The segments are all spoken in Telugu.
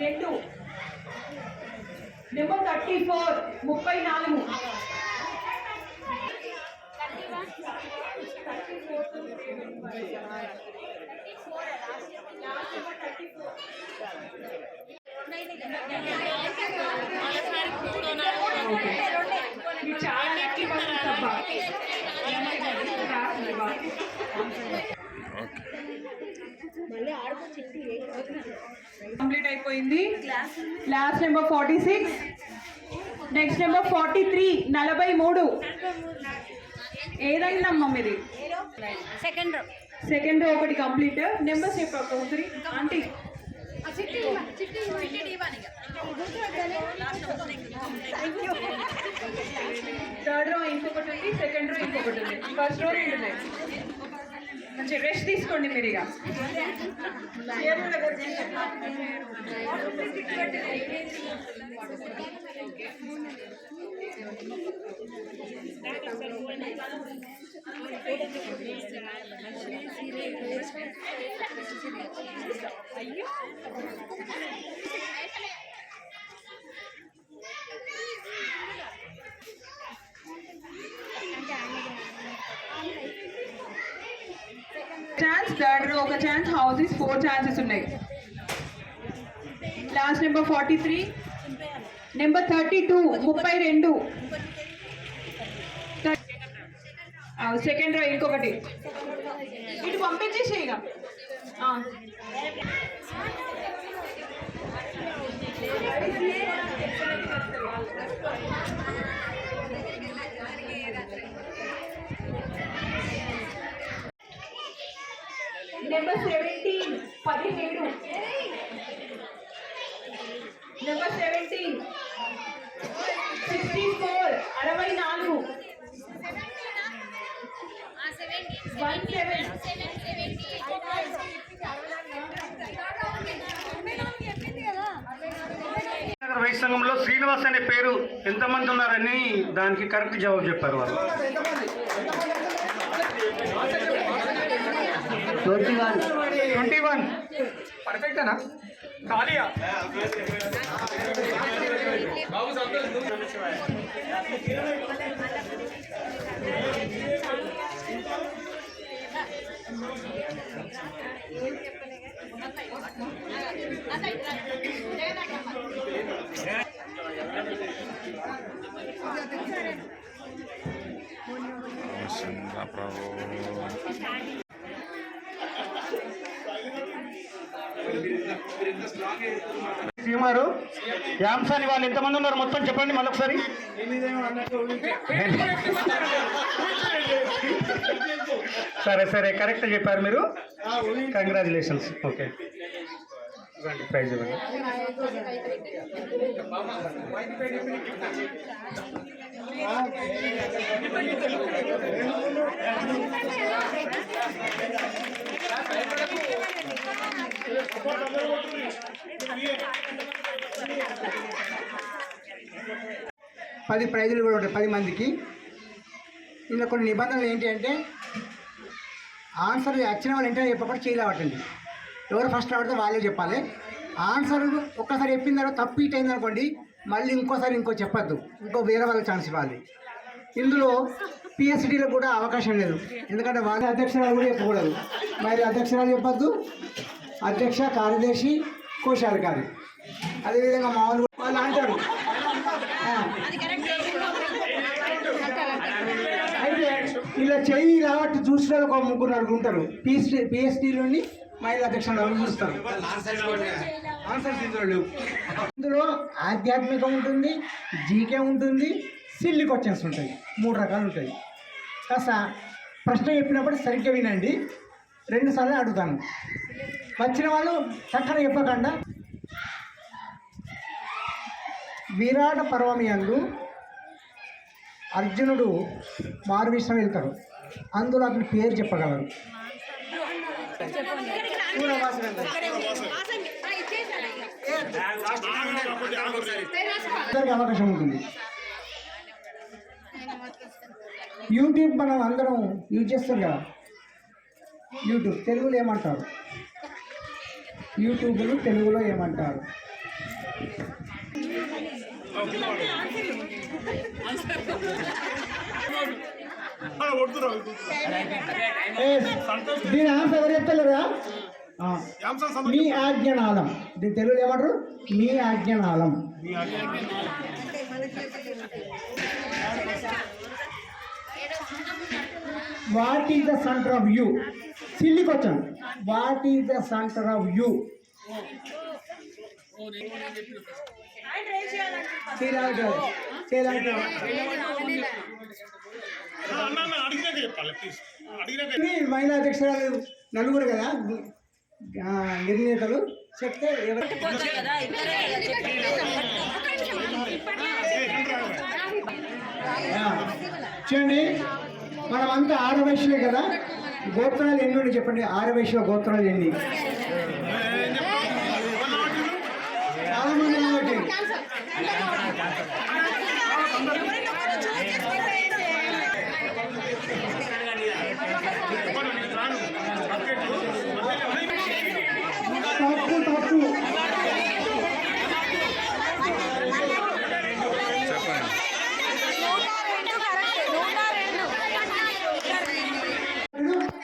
రెండు. నెంబర్ థర్టీ ఫోర్ ముప్పై నాలుగు. చాలా కంప్లీట్ అయిపోయింది. Class number forty six next number forty three నలభై మూడు. ఏదైందమ్మా మీది? Second row. సెకండ్ రో ఒకటి కంప్లీట్ నెంబర్స్ చెప్పు ఒకసారి. ఆంటీ థర్డ్ రో ఇంకొకటి ఉంది సెకండ్ రో ఇంకొకటి ఉంది. ఫస్ట్ రో రెండు ఉన్నాయి. మంచి రెస్ట్ తీసుకోండి మీరు ఇక. అయ్యో థర్డ్ రో ఒక ఛాన్స్ హౌసెస్ ఫోర్ ఛాన్సెస్ ఉన్నాయి. Last number forty three number thirty two ముప్పై రెండు. సెకండ్ రో ఇంకొకటి. ఇటు పంపించేసి ఇక ఆ. నెంబర్ సెవెంటీన్ పదిహేడు. నెంబర్ సెవెంటీన్ సిక్స్టీ ఫోర్ అరవై నాలుగు. One seven. సంఘంలో శ్రీనివాస్ అనే పేరు ఎంతమంది ఉన్నారని దానికి కరెక్ట్ జవాబు చెప్పారు వాళ్ళు. Twenty one పర్ఫెక్టేనా ఖాళీయా Senda Prabhu. ఉన్నారు. యాంసాని వాళ్ళు ఎంతమంది ఉన్నారు? మొత్తం చెప్పండి మళ్ళీ ఒకసారి సరే సరే కరెక్ట్ చెప్పారు మీరు. కంగ్రాచులేషన్స్ ఓకే ఇవ్వండి ప్రైజ్ ఇవ్వండి. పది ప్రైజులు కూడా ఉంటాయి పది మందికి. ఇందులో కొన్ని నిబంధనలు ఏంటి అంటే ఆన్సర్ వచ్చిన వాళ్ళు వెంటనే చెప్పకుండా చేయలేవటండి ఎవరు ఫస్ట్ ఆడితే వాళ్ళే చెప్పాలి. ఆన్సర్ ఒక్కసారి చెప్పిన తర్వాత తప్పు ఇట్ అయిందనుకోండి మళ్ళీ ఇంకోసారి ఇంకో చెప్పద్దు. ఇంకో వేరే వాళ్ళకి ఛాన్స్ ఇవ్వాలి. ఇందులో పిఎస్డీలో కూడా అవకాశం లేదు. ఎందుకంటే వాళ్ళ అధ్యక్షురాలు కూడా చెప్పకూడదు. మరి అధ్యక్షురాలు చెప్పద్దు. అధ్యక్ష కార్యదర్శి కోశాధికారి. అదేవిధంగా మామూలు వాళ్ళు అంటారు. అయితే ఇలా చెయ్యి కాబట్టి చూసిన ఒక ముగ్గురు నలుగురు ఉంటారు. పిహెచ్డి పిహెచ్డిలోని మహిళా అధ్యక్షులు చూస్తారు? ఇందులో ఆధ్యాత్మికం ఉంటుంది జీకే ఉంటుంది సిల్లి క్వశ్చన్స్ ఉంటాయి. మూడు రకాలు ఉంటాయి. కాస్త ప్రశ్న చెప్పినప్పుడు సరిగ్గా వినండి. రెండు సార్లు అడుగుతాను. వచ్చిన వాళ్ళు చక్కన చెప్పకుండా. విరాట పర్వమి అందు అర్జునుడు మారువిశ్వం వెళ్తాడు. అందులో అతని పేరు చెప్పగలరు. అవకాశం ఉంటుంది. యూట్యూబ్ మనం అందరం యూజ్ చేస్తాం కదా. యూట్యూబ్ తెలుగులో ఏమంటారు? యూట్యూబ్లు తెలుగులో ఏమంటారు? దీని ఆన్సర్ ఎవరు చెప్తలేరా. మీ ఆజ్ఞనాళం. దీని తెలుగులో ఏమంటారు? మీ ఆజ్ఞనాళం. What is the centre of you సిల్లికి వచ్చాను what is the centre of you మహిళా అధ్యక్షురాలు నలుగురు కదా? నిర్ణేతలు చెప్తే ఎవరు? చూడండి మనమంతా అంతా కదా. గోత్రాలు ఎన్ని ఉన్నాయి చెప్పండి? ఆరవయసులో గోత్రాలు ఎన్ని చాలా మంది కాబట్టి తప్పు తప్పు చెప్పండి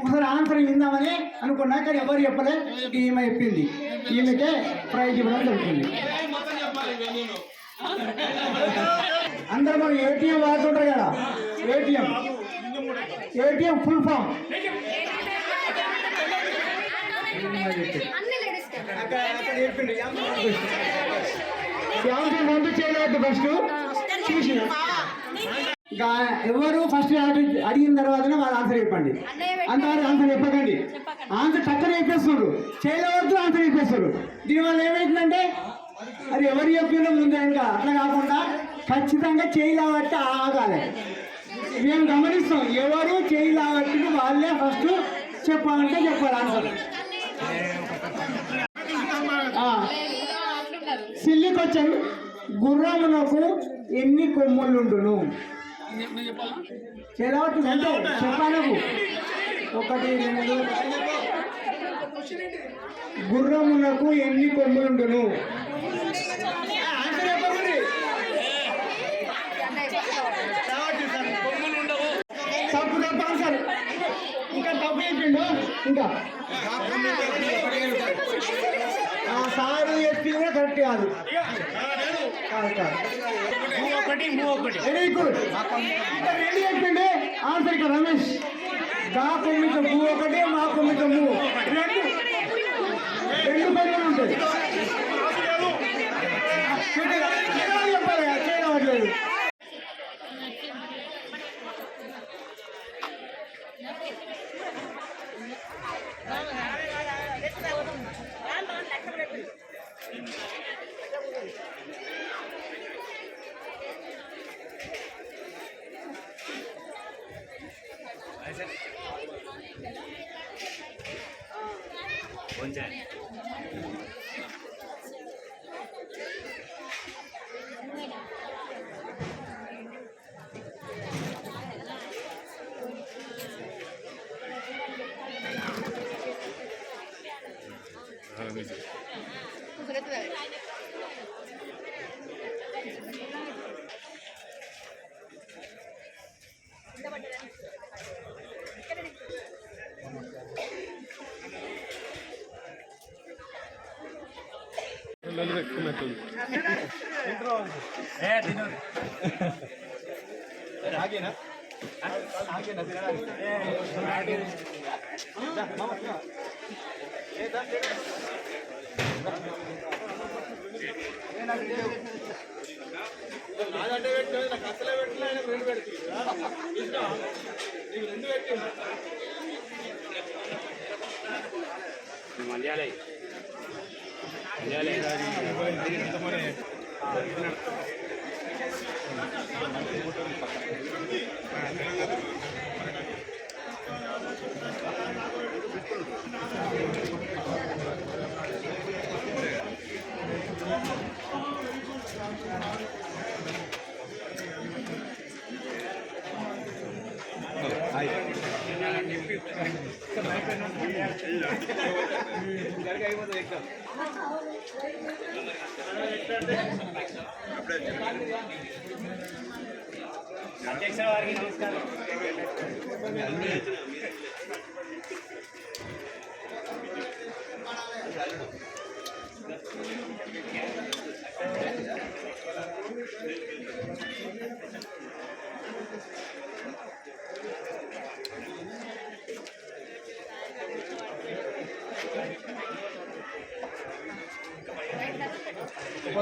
ఒకసారి ఆన్సర్ విందామని అనుకున్నా కానీ ఎవరు చెప్పలే? ఈమె చెప్పింది. ఈమెకే ప్రైజ్ ఇవ్వడం జరుగుతుంది. అందరూ మనం ఏటీఎం వాడుతుంటారు కదా? ATM. ATM full form Shyam ముందు చేయలేదు ఫస్ట్ చూసి గా- ఎవరు ఫస్ట్ అడిగిన తర్వాతనే వాళ్ళు ఆన్సర్ చెప్పండి. అంతవరకు ఆన్సర్ చెప్పకండి. ఆన్సర్ టక్కన చెప్పేస్తున్నారు. చేయలేవద్దు ఆన్సర్ చెప్పేస్తారు దీనివల్ల ఏమైందంటే అది ఎవరు చెప్పినా ముందు ఇంకా అట్లా కాకుండా ఖచ్చితంగా చేయలేబట్టి ఆగాలి. మేము గమనిస్తాం ఎవరు చేయలేబట్టి వాళ్ళే ఫస్ట్ చెప్పాలంటే చెప్పాలి ఆన్సర్ సిల్లి క్వశ్చన్ గుర్రమునకు ఎన్ని కొమ్ములుండును? చెప్పాలకు ఒకటి రెండు. గుర్రమునకు ఎన్ని కొమ్ములుండును. తప్పు తప్పు ఆన్సర్ ఇంకా తప్పు చెప్పిండు? ఇంకా. ఆ సారు చెప్పింది కూడా కరెక్ట్ కాదు. వెరీ గుడ్ రెండు చెప్పిండే? ఆన్సర్ ఇక్కడ రమేష్. కా కొమ్మిట భూ ఒకటి మా కొమ్మిట రెండు. రెండు ఉంటాయి చెప్పాలి చేయడం 我们 ఉంటుంది. నాదంటే పెట్టుకోలేదు నాకు అసలే పెట్టలే ఆయన రెండు పెడుతుంది. నీకు రెండు పెట్టి మలయాళ గారి అధ్యక్ష వారికి నమస్కారం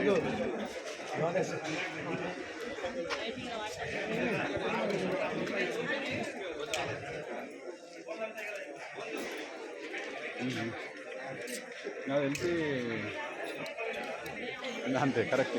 చేయడం నాకు తెలిసి అంతే కరెక్ట్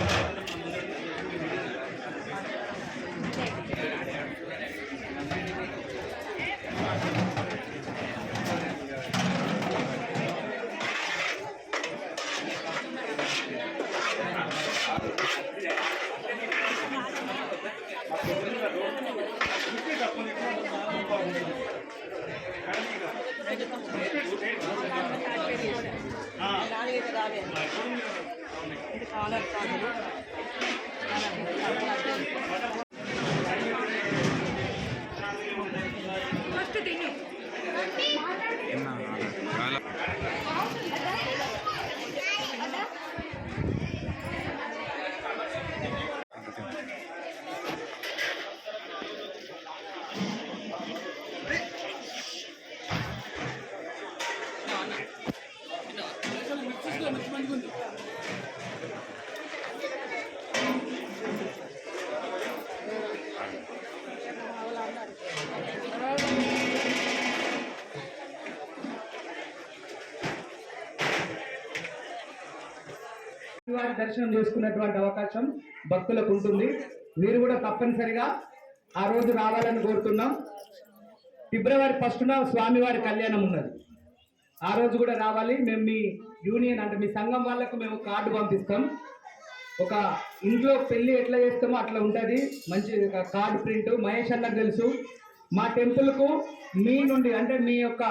వారి దర్శనం చేసుకున్నటువంటి అవకాశం భక్తులకు ఉంటుంది. మీరు కూడా తప్పనిసరిగా ఆ రోజు రావాలని కోరుతున్నాం. ఫిబ్రవరి ఫస్ట్న స్వామివారి కళ్యాణం ఉన్నది. ఆ రోజు కూడా రావాలి. మేము మీ యూనియన్ అంటే మీ సంఘం వాళ్ళకు మేము కార్డు పంపిస్తాం. ఒక ఇంట్లో పెళ్ళి ఎట్లా చేస్తామో అట్లా ఉంటుంది. మంచి కార్డు ప్రింట్. మహేష్ అన్నకు తెలుసు. మా టెంపుల్కు మీ నుండి అంటే మీ యొక్క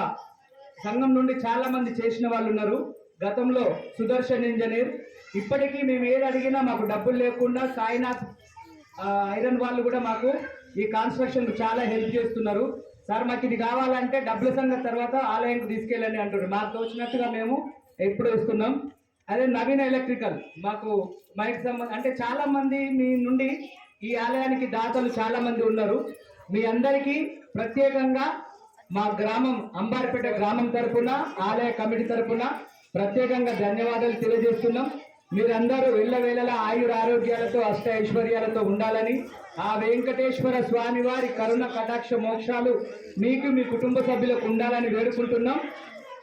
సంఘం నుండి చాలామంది చేసిన వాళ్ళు ఉన్నారు. గతంలో సుదర్శన్ ఇంజనీర్ ఇప్పటికీ మేము ఏది అడిగినా మాకు డబ్బులు లేకుండా సాయినాథ్ ఐరన్ వాళ్ళు కూడా మాకు ఈ కన్స్ట్రక్షన్ చాలా హెల్ప్ చేస్తున్నారు. సార్ మాకు ఇది కావాలంటే డబ్బుల సంగతి తర్వాత ఆలయంకి తీసుకెళ్ళండి అంటున్నారు. మాకు తోచినట్టుగా మేము ఎప్పుడు ఇస్తున్నాం. అదే నవీన ఎలక్ట్రికల్ మాకు మైక్ సంబంధం అంటే చాలా మంది మీ నుండి ఈ ఆలయానికి దాతలు చాలా మంది ఉన్నారు. మీ అందరికీ ప్రత్యేకంగా మా గ్రామం అంబారిపేట గ్రామం తరపున ఆలయ కమిటీ తరఫున ప్రత్యేకంగా ధన్యవాదాలు తెలియజేస్తున్నాం. మీరందరూ వెళ్ళవేళలా ఆయుర ఆరోగ్యాలతో అష్ట ఐశ్వర్యాలతో ఉండాలని ఆ వెంకటేశ్వర స్వామి వారి కరుణ కటాక్ష మోక్షాలు మీకు మీ కుటుంబ సభ్యులకు ఉండాలని వేడుకుంటున్నాం.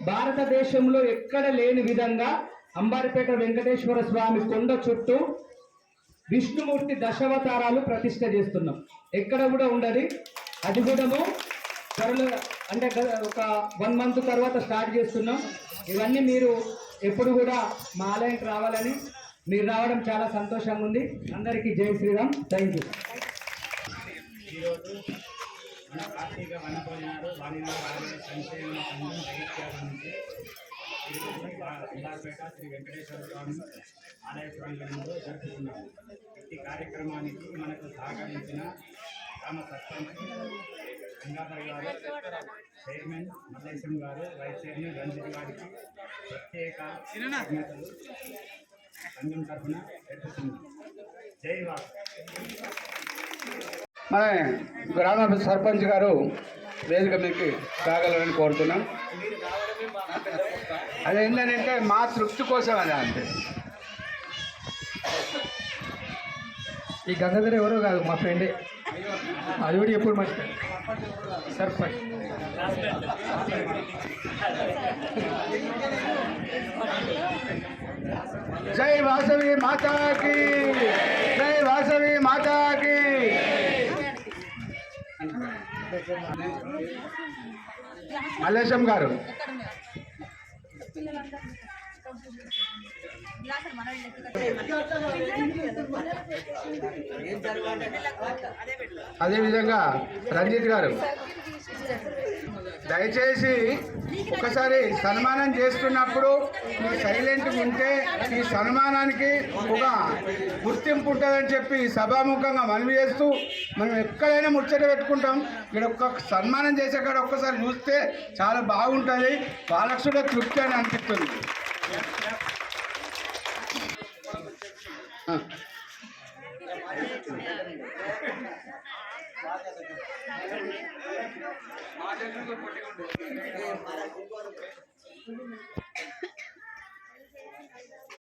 భారతదేశంలో ఎక్కడ లేని విధంగా అంబారిపేట వెంకటేశ్వర స్వామి కొండ చుట్టూ విష్ణుమూర్తి దశావతారాలు ప్రతిష్ట చేస్తున్నాం. ఎక్కడ కూడా ఉండదు. అది కూడాము త్వరలో అంటే ఒక వన్ మంత్ తర్వాత స్టార్ట్ చేస్తున్నాం. ఇవన్నీ మీరు ఎప్పుడు కూడా మా ఆలయానికి రావాలని మీరు రావడం చాలా సంతోషంగా ఉంది. అందరికీ జై శ్రీరామ్. థ్యాంక్ యూ ఈరోజు మన కార్తీక వనభోజనాలు వాణిజ్య సంక్షేమ సంఘం జగిత్యాల నుంచి ఈరోజు శ్రీ వెంకటేశ్వర స్వామి ఆలయ ప్రాంగణంలో జరుపుకున్నాము ఈ కార్యక్రమానికి మనకు సహకరించిన గ్రామ సర్పంచ్ గంగాధర్ గారు చైర్మన్ మల్లేశం గారు వైస్ చైర్మన్ రంజిత్ గారికి ప్రత్యేక కృతజ్ఞతలు సంఘం తరఫున తెలుపుతున్నాం జై వాసు మన గ్రామ సర్పంచ్ గారు వేదిక మీకు రాగలరని కోరుతున్నాం. అదేంటంటే మా తృప్తి కోసం అదే అంతే ఈ గంగాధర్ ఎవరో కాదు మా ఫ్రెండే. అది కూడా ఎప్పుడు మర్చిపోయాను. సర్పంచ్. జై వాసవి మాతాకి జై వాసవి మాతాకి. మల్లేశం గారు. అదేవిధంగా రంజిత్ గారు దయచేసి ఒకసారి సన్మానం చేస్తున్నప్పుడు మీరు సైలెంట్గా ఉంటే ఈ సన్మానానికి ఒక గుర్తింపు ఉంటుందని చెప్పి సభాముఖంగా మనవి చేస్తూ మనం ఎక్కడైనా ముచ్చట పెట్టుకుంటాం. ఇక్కడ ఒక్క సన్మానం చేసే కాడ ఒక్కసారి చూస్తే చాలా బాగుంటుంది. వాళ్ళకు కూడా తృప్తి అని అనిపిస్తుంది. ఆ.